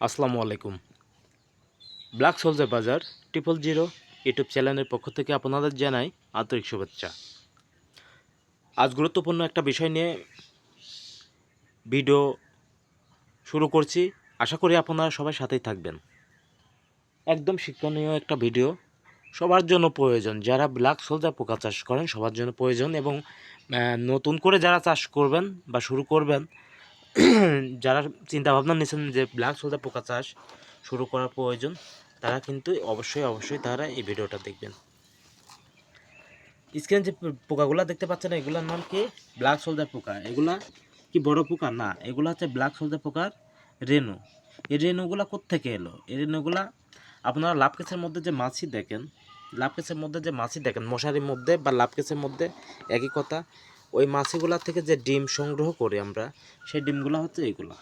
আসসালামু আলাইকুম। Black soldier বাজার, ট্রিপল জিরো ইউটিউব চ্যানেলের পক্ষ থেকে আপনাদের জানাই আন্তরিক শুভেচ্ছা। আজ গুরুত্বপূর্ণ একটা বিষয় নিয়ে ভিডিও শুরু করছি। আশা করি আপনারা সবাই সাথেই থাকবেন। একদম শিক্ষণীয় একটা ভিডিও। সবার জন্য প্রয়োজন। যারা ব্ল্যাক সোলজার পোকা চাষ করেন, সবার জন্য প্রয়োজন এবং নতুন করে যারা চাষ করবেন বা শুরু করবেন যারা চিন্তা ভাবনা নিয়েছেন যে ব্ল্যাক সোলজার পোকা চাষ শুরু করার প্রয়োজন, তারা কিন্তু অবশ্যই অবশ্যই তারা এই ভিডিওটা দেখবেন। স্ক্রিনে যে পোকাগুলো দেখতে পাচ্ছেন, এগুলোর নাম কি? ব্ল্যাক সোলজার পোকা। এগুলা কি বড় পোকা? না, এগুলো হচ্ছে ব্ল্যাক সোলজার পোকার রেণু। এই রেণুগুলা কোত্থেকে এলো? এই রেণুগুলা আপনারা লাভ কেসের মধ্যে যে মাছি দেখেন, লাভ কেসের মধ্যে যে মাছি দেখেন, মশারির মধ্যে বা লাভ কেসের মধ্যে একই কথা ওই মাছিগুলা থেকে যে ডিম সংগ্রহ করি আমরা, সেই ডিমগুলো হচ্ছে এইগুলো।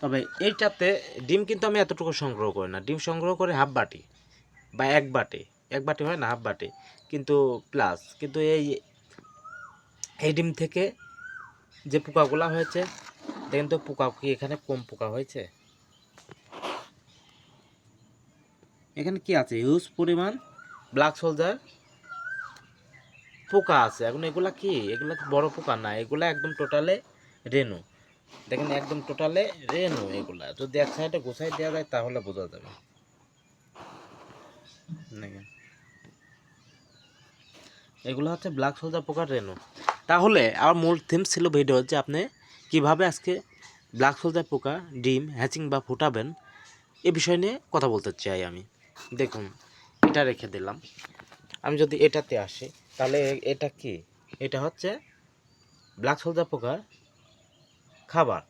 তবে এইটাতে ডিম কিন্তু আমি এতটুকু সংগ্রহ করি না। ডিম সংগ্রহ করে হাফ বাটি বা এক বাটি। এক বাটি হয় না, হাফ বাটি। কিন্তু প্লাস কিন্তু এই এই ডিম থেকে যে পোকাগুলা হয়েছে, দেখেন তো পোকা কি এখানে কম পোকা হয়েছে? এখানে কি আছে? হিউজ পরিমাণ ব্ল্যাক সোলজার পোকা আছে। এখন এগুলা কি? এগুলা বড় পোকা না, এগুলা একদম টোটালে রেনু দেখেন, একদম টোটালে রেনু এগুলা। যদি এক সাইডে গোছাই দেওয়া যায়, তাহলে বোঝা যাবে। এগুলো হচ্ছে ব্ল্যাক সোলজার পোকার রেনু তাহলে আমার মূল থিম ছিল ভিডিও যে আপনি কীভাবে আজকে ব্ল্যাক সোলজার পোকা, ডিম হ্যাচিং বা ফুটাবেন, এ বিষয় নিয়ে কথা বলতে চাই আমি। দেখুন, এটা রেখে দিলাম। আমি যদি এটাতে আসি তাহলে এটা কি? এটা হচ্ছে ব্ল্যাক সোলজার পোকার খাবার।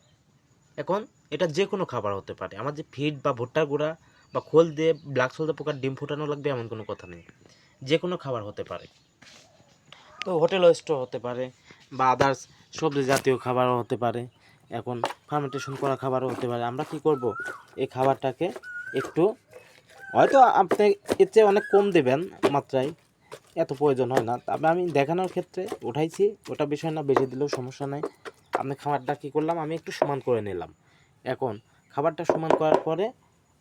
এখন এটা যে কোনো খাবার হতে পারে। আমার যে ফিড বা ভুট্টার গুঁড়া বা খোল দিয়ে ব্ল্যাক সোলজার পোকার ডিম ফুটানো লাগবে এমন কোনো কথা নেই। যে কোনো খাবার হতে পারে। তো হোটেল স্টোর হতে পারে বা আদার্স সবজি জাতীয় খাবারও হতে পারে। এখন ফার্মেন্টেশন করা খাবারও হতে পারে। আমরা কি করব? এই খাবারটাকে একটু হয়তো আপনি এর চেয়ে অনেক কম দেবেন মাত্রায়। এত প্রয়োজন হয় না। তবে আমি দেখানোর ক্ষেত্রে উঠাইছি, ওটা বিষয় না, বেশি দিলেও সমস্যা নাই। আমি খাবারটা কী করলাম, আমি একটু সমান করে নিলাম। এখন খাবারটা সমান করার পরে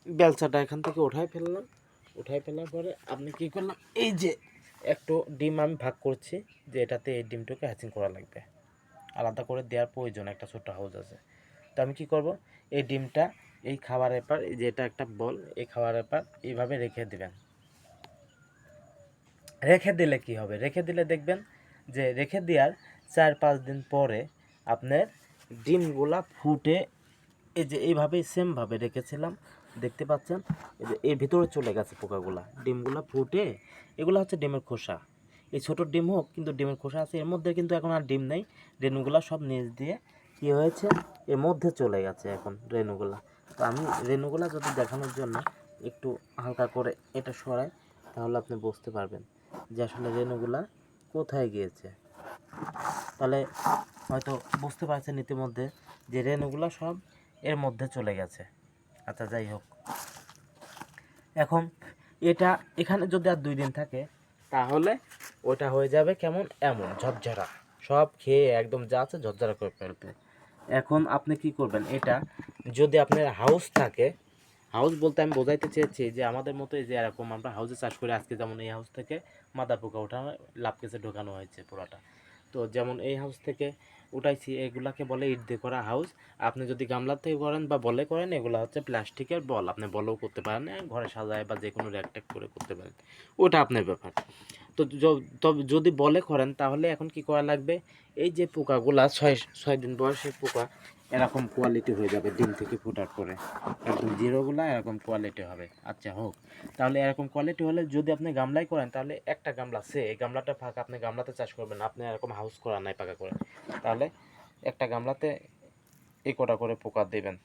বেলচাটা এখান থেকে উঠাই ফেললাম। উঠাই ফেলার পরে আপনি কী করলাম, এই যে একটু ডিম আমি ভাগ করছি, যে এটাতে এই ডিমটাকে হ্যাচিং করা লাগবে। আলাদা করে দেওয়ার প্রয়োজন, একটা ছোট্ট হাউস আছে। তো আমি কি করব, এই ডিমটা এই খাবারের পার, এই যে এটা একটা বল, এই খাবারের পার এইভাবে রেখে দিবেন। রেখে দিলে কি হবে? রেখে দিলে দেখবেন যে রেখে দেওয়ার চার পাঁচ দিন পরে আপনার ডিমগুলা ফুটে এই যে এইভাবে সেমভাবে রেখেছিলাম। দেখতে পাচ্ছেন? এই যে এর ভিতরে চলে গেছে পোকাগুলা। ডিমগুলা ফুটে, এগুলো হচ্ছে ডিমের খোসা। এই ছোট ডিম হোক, কিন্তু ডিমের খোসা আছে। এর মধ্যে কিন্তু এখন আর ডিম নেই। রেণুগুলা সব নিচ দিয়ে কি হয়েছে? এর মধ্যে চলে গেছে এখন রেণুগুলা। তো আমি রেণুগুলা যদি দেখানোর জন্য একটু হালকা করে এটা সরাই, তাহলে আপনি বুঝতে পারবেন। যে আসলে রেণুগুলা কোথায় গিয়েছে। তাহলে হয়তো বুঝতে পারছেন ইতিমধ্যে যে রেণুগুলা সব এর মধ্যে চলে গেছে। আচ্ছা যাই হোক। এখন এটা এখানে যদি আর দুই দিন থাকে, তাহলে ওটা হয়ে যাবে কেমন? এমন ঝরঝরা। সব খেয়ে একদম যা আছে ঝরঝরা করে ফেলবে। এখন আপনি কি করবেন? এটা যদি আপনার হাউস থাকে হাউস বলতে আমি বোঝাইতে চেয়েছি যে আমাদের মতো যে এরকম আমরা হাউসে চাষ করে, আজকে যেমন এই হাউস থেকে মাদা পোকা ওঠানো লাভ কেসে ঢোকানো হয়েছে পুরোটা। তো যেমন এই হাউস থেকে উঠাইছি, এগুলাকে বলে ইট দিয়ে করা হাউস আপনি যদি গামলা থেকে করেন বা বলে করেন, এগুলো হচ্ছে প্লাস্টিকের বল। আপনি বলও করতে পারেন ঘরে সাজায় বা যে কোনো র্যাক ট্যাক করে করতে পারেন। ওটা আপনার ব্যাপার। তো তবে যদি বলে করেন, তাহলে এখন কি করা লাগবে? এই যে পোকাগুলা, ছয় ছয় দিন বয়সের পোকা এরকম কোয়ালিটি হয়ে যাবে ডিম থেকে ফোটার পরে। একদম জিরোগুলা এরকম কোয়ালিটি হবে। আচ্ছা হোক। তাহলে এরকম কোয়ালিটি হলে যদি আপনি গামলাই করেন, তাহলে একটা গামলা সে এই গামলাটা ফাঁকা, আপনি গামলাতে চাষ করবেন আপনি এরকম হাউস করা নাই পাকা করে। তাহলে একটা গামলাতে এই কটা করে পোকা দেবেন।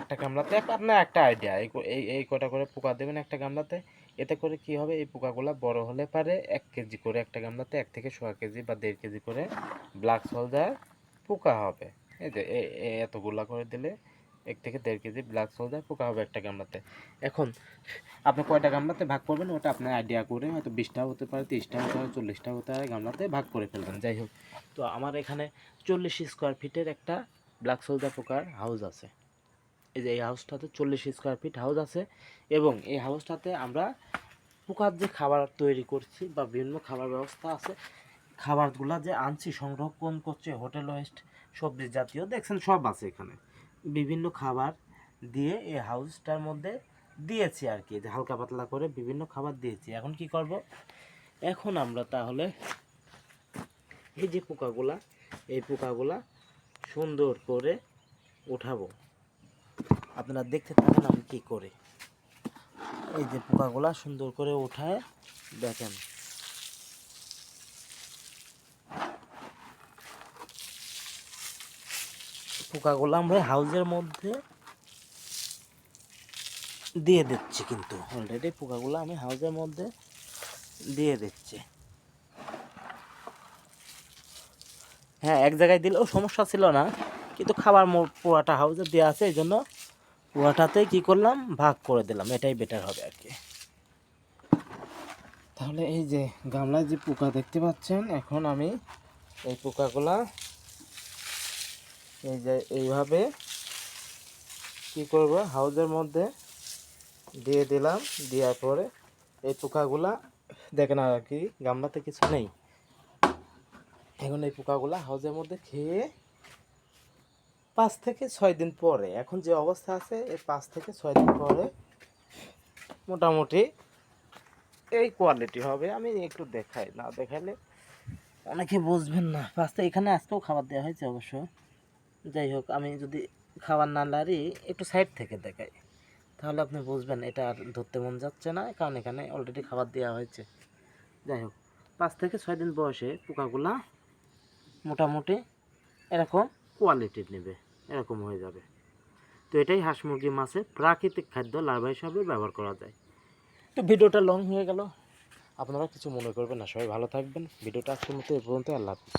একটা গামলাতে, আপনার একটা আইডিয়া এই এই কটা করে পোকা দেবেন একটা গামলাতে। এতে করে কি হবে? এই পোকাগুলো বড় হলে পারে এক কেজি করে একটা গামলাতে এক থেকে ছয় কেজি বা দেড় কেজি করে ব্ল্যাক সোলজার পোকা হবে। এই যে এতগুলা করে দিলে এক থেকে দেড় কেজি ব্ল্যাক সোলজার পোকা হবে একটা গামলাতে। এখন আপনি কয়টা গামলাতে ভাগ করবেন? ওটা আপনার আইডিয়া করে হয়তো বিশটা হতে পারে, তিরিশটা হতে পারে, চল্লিশটা হতে পারে, গামলাতে ভাগ করে ফেলবেন। যাই হোক, তো আমার এখানে চল্লিশ স্কোয়ার ফিটের একটা ব্ল্যাক সোলজার পোকার হাউস আছে। এই যে, এই হাউসটাতে চল্লিশ স্কোয়ার ফিট হাউস আছে এবং এই হাউসটাতে আমরা পোকার যে খাবার তৈরি করছি বা বিভিন্ন খাবার ব্যবস্থা আছে খাবারগুলা যে আনছি, সংরক্ষণ করছে, হোটেল ওয়েস্ট, সবজি জাতীয়, দেখছেন সব আছে এখানে। বিভিন্ন খাবার দিয়ে এই হাউসটার মধ্যে দিয়েছি আর কি, যে হালকা পাতলা করে বিভিন্ন খাবার দিয়েছি। এখন কি করব? এখন আমরা তাহলে এই যে পোকাগুলা, এই পোকাগুলা সুন্দর করে উঠাবো। আপনারা দেখতে থাকেন আমি কি করে। এই যে পোকাগুলা সুন্দর করে উঠায় দেখেন। পোকাগুলো আমরা হাউজের মধ্যে দিয়ে দিচ্ছি কিন্তু। অলরেডি পোকাগুলো আমি হাউজের মধ্যে দিয়ে দিচ্ছি। হ্যাঁ এক জায়গায় দিলেও সমস্যা ছিল না, কিন্তু খাবার পোড়াটা হাউজে দেওয়া আছে, এই জন্য পোড়াটাতেই কী করলাম? ভাগ করে দিলাম, এটাই বেটার হবে আর কি। তাহলে এই যে গামলায় যে পোকা দেখতে পাচ্ছেন, এখন আমি এই পোকাগুলা এই যে এইভাবে কি করব? হাউজের মধ্যে দিয়ে দিলাম। দেওয়ার পরে এই পোকাগুলা, দেখেন আর কি, গামলাতে কিছু নেই। এখন এই পোকাগুলা হাউজের মধ্যে খেয়ে পাঁচ থেকে ছয় দিন পরে, এখন যে অবস্থা আছে, এই পাঁচ থেকে ছয় দিন পরে মোটামুটি এই কোয়ালিটি হবে। আমি একটু দেখাই, না দেখাইলে অনেকে বুঝবেন না। পাঁচটা এখানে আজকেও খাবার দেওয়া হয়েছে অবশ্য। যাই হোক, আমি যদি খাবার না লারি, একটু সাইড থেকে দেখাই। তাহলে আপনি বুঝবেন, এটা আর ধরতে মন যাচ্ছে না, কারণ এখানে অলরেডি খাবার দেওয়া হয়েছে। যাই হোক, পাঁচ থেকে ছয় দিন বয়সে পোকাগুলা মোটামুটি এরকম কোয়ালিটির নেবে, এরকম হয়ে যাবে। তো এটাই হাঁস মুরগি মাছে প্রাকৃতিক খাদ্য লার্ভা হিসাবে ব্যবহার করা যায়। তো ভিডিওটা লং হয়ে গেল। আপনারা কিছু মনে করবেন না, সবাই ভালো থাকবেন। ভিডিওটা আজকের মতো এ পর্যন্ত, আল্লাহ হাফিজ।